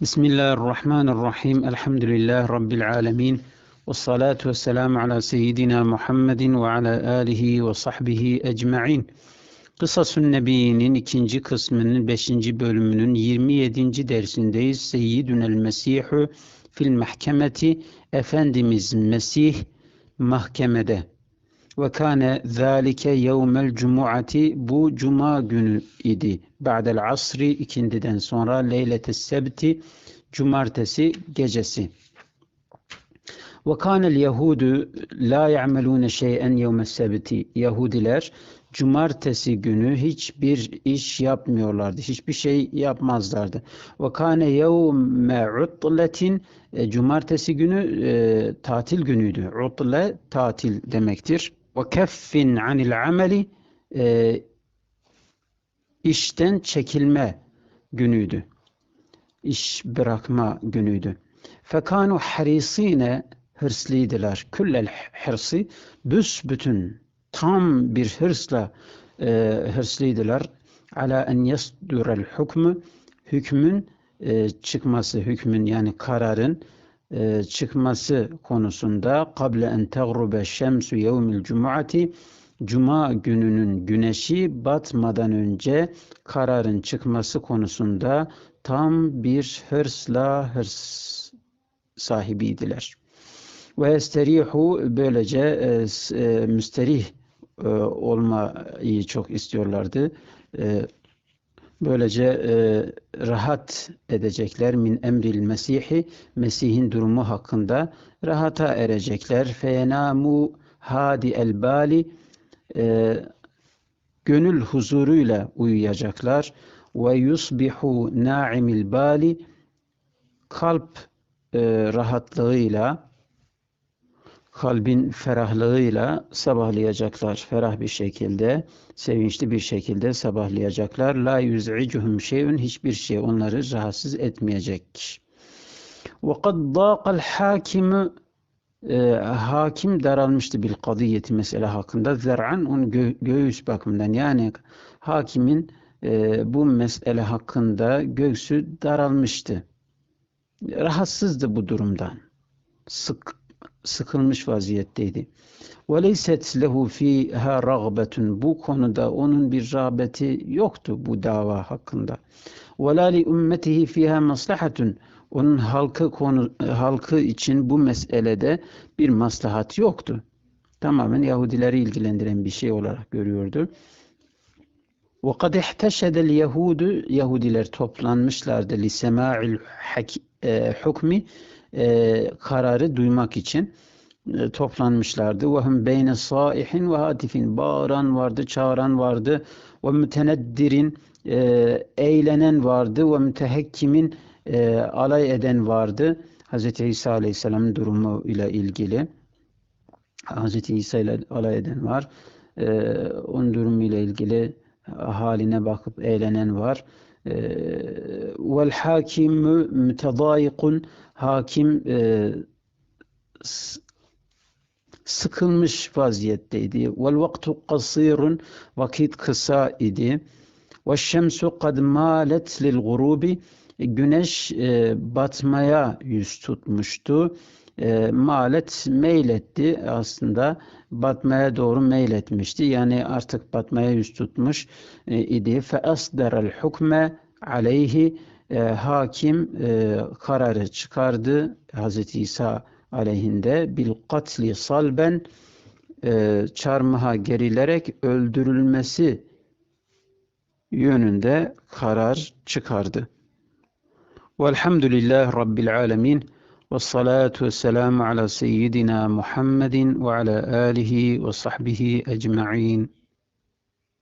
Bismillahirrahmanirrahim. Elhamdülillah Rabbil alemin. Ve salatu ve selamu ala seyyidina Muhammedin ve ala alihi ve sahbihi ecma'in. Kısasun Nebi'nin ikinci kısmının beşinci bölümünün 27. dersindeyiz. Seyyidünel Mesihü fil mahkemeti Efendimiz Mesih mahkemede. Ve kâne zâlike yevmel cumuati bu cuma günü idi. Ba'del asri ikindiden sonra leyletes sebti cumartesi gecesi. Ve kânel yehudu la ya'melûne şey'en yevmes sebti. Yahudiler cumartesi günü hiçbir iş yapmıyorlardı. Hiçbir şey yapmazlardı. Ve kâne yevme utletin e, cumartesi günü e, tatil günüydü. Utle tatil demektir. Keffin anil ameli e, işten çekilme günüydü. İş bırakma günüydü. Fekanu harisine hırslıydılar. Küllel hırsı büsbütün tam bir hırsla e, hırslıydılar. Ala en yasdurel hükmü hükmün e, çıkması, hükmün yani kararın e, çıkması konusunda kable en tegrube şemsu yevmil cumuati Cuma gününün güneşi batmadan önce kararın çıkması konusunda tam bir hırsla hırs sahibiydiler. Ve esterihu böylece e, e, müsterih e, olmayı çok istiyorlardı. E, böylece e, rahat edecekler min emril mesihi Mesih'in durumu hakkında rahata erecekler. Feyenamu hadi el bali e, gönül huzuruyla uyuyacaklar ve yusbihu naimil bali kalp e, rahatlığıyla kalbin ferahlığıyla sabahlayacaklar. Ferah bir şekilde, sevinçli bir şekilde sabahlayacaklar. La yüz'icuhum şeyün hiçbir şey onları rahatsız etmeyecek. Dâqal hakimu e, hakim daralmıştı bil kadiyeti mesele hakkında zer'an onun gö göğüs bakımından yani hakimin e, bu mesele hakkında göğsü daralmıştı. Rahatsızdı bu durumdan. Sık sıkılmış vaziyetteydi. وَلَيْسَتْ لَهُ ف۪يهَا رَغْبَةٌ Bu konuda onun bir rağbeti yoktu bu dava hakkında. وَلَا لِأُمَّتِهِ ف۪يهَا مَصْلَحَةٌ Onun halkı konu halkı için bu meselede bir maslahat yoktu. Tamamen Yahudileri ilgilendiren bir şey olarak görüyordu. وَقَدْ اِحْتَشَدَ الْيَهُودُ Yahudiler toplanmışlardı لِسَمَاعِ الْحُكْمِ e, kararı duymak için e, toplanmışlardı. Ve hum beyne saihin ve hatifin bağıran vardı, çağıran vardı. Ve müteneddirin e, eğlenen vardı ve mütehekkimin e, alay eden vardı. Hz. İsa Aleyhisselam'ın durumu ile ilgili. Hz. İsa ile alay eden var. E, onun durumu ile ilgili haline bakıp eğlenen var. E, vel hakimü mütedayikun hakim e, sıkılmış vaziyetteydi. Vel vaktu kasirun vakit kısa idi. Ve şemsu kad malet lil gurubi güneş e, batmaya yüz tutmuştu. E, malet meyletti aslında batmaya doğru meyletmişti. Yani artık batmaya yüz tutmuş e, idi. Fe asderel hukme aleyhi e, hakim e, kararı çıkardı Hz. İsa aleyhinde bil katli salben e, çarmıha gerilerek öldürülmesi yönünde karar çıkardı. Velhamdülillah Rabbil alemin ve salatu ve selamu ala seyyidina Muhammedin ve ala